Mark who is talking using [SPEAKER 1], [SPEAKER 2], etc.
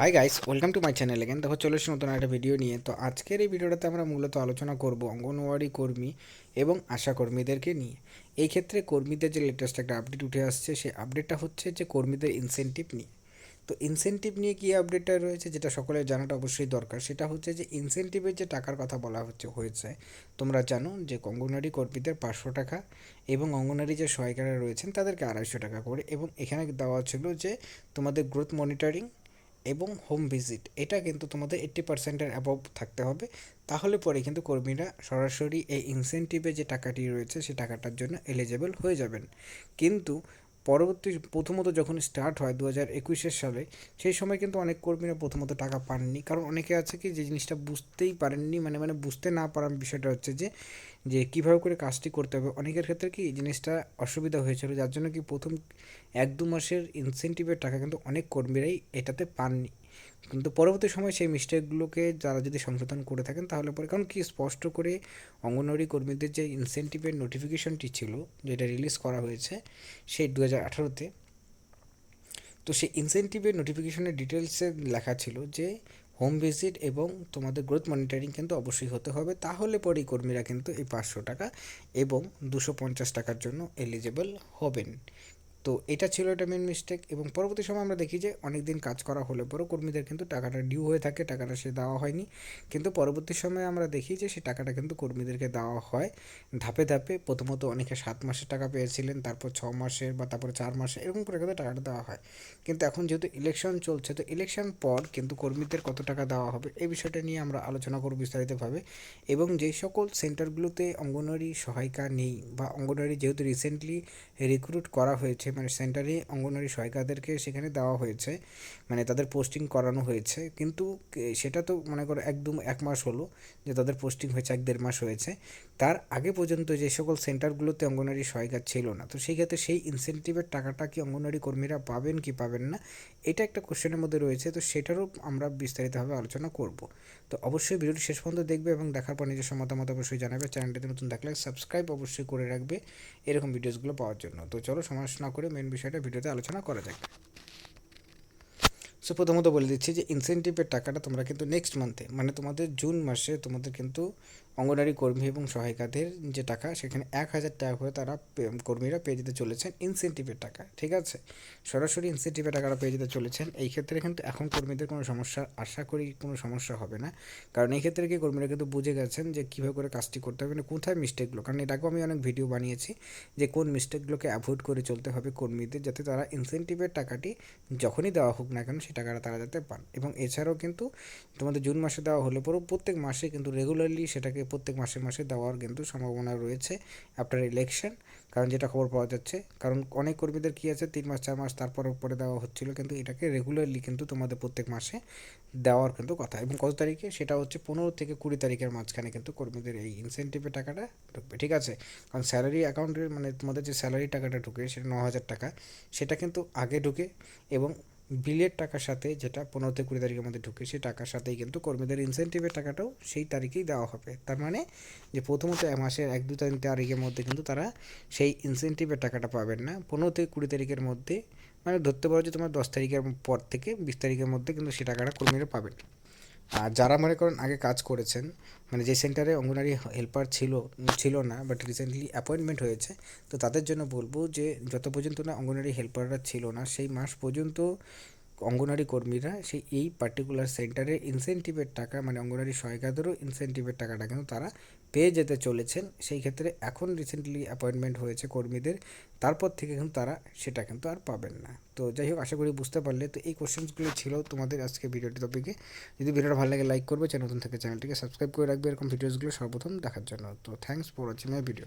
[SPEAKER 1] Hi guys welcome to my channel again দেখো, চলে এসেছি নতুন একটা ভিডিও নিয়ে। তো আজকের এই ভিডিওটাতে আমরা মূলত আলোচনা করব অঙ্গনওয়াড়ি কর্মী এবং আশা কর্মীদেরকে নিয়ে। এই ক্ষেত্রে কর্মীদের যে লেটেস্ট একটা আপডেট উঠে আসছে, সেই আপডেটটা হচ্ছে যে কর্মীদের ইনসেনটিভ নিয়ে। তো ইনসেনটিভ নিয়ে কী আপডেটটা রয়েছে, যেটা সকলের জানাটা অবশ্যই দরকার, সেটা হচ্ছে যে ইনসেনটিভের যে টাকার কথা বলা হচ্ছে, হয়েছে। তোমরা জানো যে অঙ্গনওয়াড়ি কর্মীদের পাঁচশো টাকা এবং অঙ্গনওয়াড়ি যে সহায়িকারা রয়েছেন, তাদেরকে আড়াইশো টাকা করে। এবং এখানে দেওয়া ছিল যে তোমাদের গ্রোথ মনিটরিং এবং হোম ভিজিট এটা কিন্তু তোমাদের এইট্টি পার্সেন্টের অ্যাবভ থাকতে হবে। তাহলে পরে কিন্তু কর্মীরা সরাসরি এই ইনসেন্টিভে যে টাকাটি রয়েছে, সে টাকাটার জন্য এলিজেবল হয়ে যাবেন। কিন্তু পরবর্তী প্রথমত যখন স্টার্ট হয় দু হাজার একুশের সালে, সেই সময় কিন্তু অনেক কর্মীরা প্রথমত টাকা পাননি। কারণ অনেকে আছে কি, যে জিনিসটা বুঝতেই পারেননি মানে মানে বুঝতে না পারার বিষয়টা হচ্ছে যে যে কীভাবে করে কাজটি করতে হবে। অনেকের ক্ষেত্রে কি, জিনিসটা অসুবিধা হয়েছিল, যার জন্য কি প্রথম এক দু মাসের ইনসেন্টিভের টাকা কিন্তু অনেক কর্মীরাই এটাতে পাননি। কিন্তু পরবর্তী সময় সেই মিস্টেকগুলোকে যারা যদি সংশোধন করে থাকেন, তাহলে পরে, কারণ কি স্পষ্ট করে অঙ্গনওয়াড়ি কর্মীদের যে ইনসেন্টিভের নোটিফিকেশনটি ছিল, যেটা রিলিজ করা হয়েছে সেই দু হাজার আঠারোতে, তো সেই ইনসেন্টিভের নোটিফিকেশনের ডিটেলসে লেখা ছিল যে হোম ভিজিট এবং তোমাদের গ্রোথ মনিটরিং কিন্তু অবশ্যই হতে হবে। তাহলে পরেই কর্মীরা কিন্তু এই পাঁচশো টাকা এবং দুশো পঞ্চাশ টাকার জন্য এলিজেবল হবেন। তো এটা ছিল একটা মেন মিস্টেক এবং পরবর্তী সময় আমরা দেখি যে অনেক দিন কাজ করা হলে পরেও কর্মীদের কিন্তু টাকাটা ডিউ হয়ে থাকে, টাকাটা সে দেওয়া হয়নি। কিন্তু পরবর্তী সময়ে আমরা দেখি যে সেই টাকাটা কিন্তু কর্মীদেরকে দেওয়া হয় ধাপে ধাপে। প্রথমত অনেকে সাত মাসের টাকা পেয়েছিলেন, তারপর ছ মাসের বা তারপরে চার মাসে এরকম করে কিন্তু টাকাটা দেওয়া হয়। কিন্তু এখন যেহেতু ইলেকশন চলছে, তো ইলেকশন পর কিন্তু কর্মীদের কত টাকা দেওয়া হবে এই বিষয়টা নিয়ে আমরা আলোচনা করব বিস্তারিতভাবে। এবং যেই সকল সেন্টারগুলোতে অঙ্গনওয়াড়ি সহায়িকা নেই বা অঙ্গনওয়াড়ি যেহেতু রিসেন্টলি রিক্রুট করা হয়েছে মানে সেন্টারে অঙ্গনওয়াড়ি সহায়িকাদেরকে সেখানে দেওয়া হয়েছে মানে তাদের পোস্টিং করানো হয়েছে। কিন্তু সেটা তো মনে করো একদম এক মাস হলো যে তাদের পোস্টিং হয়েছে, এক দেড় মাস হয়েছে। তার আগে পর্যন্ত যে সকল সেন্টারগুলোতে অঙ্গনওয়াড়ি সহায়িকা ছিল না, তো সেই ক্ষেত্রে সেই ইনসেন্টিভের টাকাটা কি অঙ্গনওয়াড়ি কর্মীরা পাবেন কি পাবেন না, এটা একটা কোশ্চেনের মধ্যে রয়েছে। তো সেটারও আমরা বিস্তারিতভাবে আলোচনা করব। তো অবশ্যই ভিডিওটি শেষ পর্যন্ত দেখবে এবং দেখার পর নিজস্ব মতামত অবশ্যই জানাবে। চ্যানেলটিতে নতুন থাকলে সাবস্ক্রাইব অবশ্যই করে রাখবে, এরকম ভিডিওসগুলো পাওয়ার জন্য। তো চলো সমস্যা না করে বিষয়টা ভিডিওতে আলোচনা করা যাক। সো প্রথমত বলে দিচ্ছি যে ইনসেন্টিভের টাকাটা তোমরা কিন্তু নেক্সট মান্থে মানে তোমাদের জুন মাসে তোমাদের কিন্তু অঙ্গনারী কর্মী এবং সহায়িকাদের যে টাকা, সেখানে এক হাজার টাকা করে তারা কর্মীরা পেয়ে যেতে চলেছেন ইনসেন্টিভের টাকা, ঠিক আছে? সরাসরি ইনসেন্টিভের টাকাটা পেয়ে যেতে চলেছেন, এই ক্ষেত্রে কিন্তু এখন কর্মীদের কোনো সমস্যা, আশা করি কোনো সমস্যা হবে না। কারণ এই ক্ষেত্রে কি কর্মীরা কিন্তু বুঝে গেছেন যে কীভাবে করে কাজটি করতে হবে মানে কোথায় মিস্টেকগুলো কারণ আগেও আমি অনেক ভিডিও বানিয়েছি যে কোন মিস্টেকগুলোকে অ্যাভয়েড করে চলতে হবে কর্মীদের, যাতে তারা ইনসেন্টিভের টাকাটি যখনই দেওয়া হোক না কেন সেই টাকাটা তারা যাতে পান। এবং এছাড়াও কিন্তু তোমাদের জুন মাসে দেওয়া হলে পরেও প্রত্যেক মাসে কিন্তু রেগুলারলি সেটাকে প্রত্যেক মাসে মাসে দেওয়ার কিন্তু সম্ভাবনা রয়েছে আফটার ইলেকশন কারণ যেটা খবর পাওয়া যাচ্ছে, কারণ অনেক কর্মীদের কী আছে, তিন মাস, চার মাস তারপর পরে দেওয়া হচ্ছিল কিন্তু এটাকে রেগুলারলি কিন্তু তোমাদের প্রত্যেক মাসে দেওয়ার কিন্তু কথা। এবং কত তারিখে? সেটা হচ্ছে পনেরো থেকে কুড়ি তারিখের মাঝখানে কিন্তু কর্মীদের এই ইনসেন্টিভের টাকাটা ঢুকবে, ঠিক আছে? কারণ স্যালারি অ্যাকাউন্টের মানে তোমাদের যে স্যালারি টাকাটা ঢুকে, সেটা ন হাজার টাকা, সেটা কিন্তু আগে ঢুকে এবং বিলের টাকার সাথে যেটা পনেরো থেকে কুড়ি তারিখের মধ্যে ঢুকে সেই টাকার সাথেই কিন্তু কর্মীদের ইনসেন্টিভের টাকাটাও সেই তারিখেই দেওয়া হবে। তার মানে যে প্রথমত মাসের এক দু তিন তারিখের মধ্যে কিন্তু তারা সেই ইনসেন্টিভের টাকাটা পাবেন না। পনেরো থেকে কুড়ি তারিখের মধ্যে মানে ধরতে পারো যে তোমার দশ তারিখের পর থেকে বিশ তারিখের মধ্যে কিন্তু সেই টাকাটা কর্মীরা পাবেন। আর যারা মনে করেন আগে কাজ করেছেন মানে যে সেন্টারে অঙ্গনারী হেল্পার ছিল ছিল না বাট রিসেন্টলি অ্যাপয়েন্টমেন্ট হয়েছে, তো তাদের জন্য বলব যে যত পর্যন্ত না অঙ্গনারী হেল্পাররা ছিল না, সেই মাস পর্যন্ত অঙ্গনারী কর্মীরা সেই, এই পার্টিকুলার সেন্টারের ইনসেন্টিভের টাকা মানে অঙ্গনারী সহায়িকাদেরও ইনসেন্টিভের টাকাটা কিন্তু তারা পেয়ে যেতে চলেছেন। সেই ক্ষেত্রে এখন রিসেন্টলি অ্যাপয়েন্টমেন্ট হয়েছে কর্মীদের, তারপর থেকে কিন্তু তারা সেটা কিন্তু আর পাবেন না। তো যাই হোক, আশা করি বুঝতে পারলে। তো এই কোশ্চেন্সগুলো ছিল তোমাদের আজকে ভিডিওটি টপিকে যদি ভিডিওটা ভালো লাগে লাইক করবে। চ্যানেল নতুন থেকে, চ্যানেলটিকে সাবস্ক্রাইব করে রাখবে। এরকম ভিডিওসগুলো সর্বপ্রথম দেখার জন্য। তো thanks for watching my video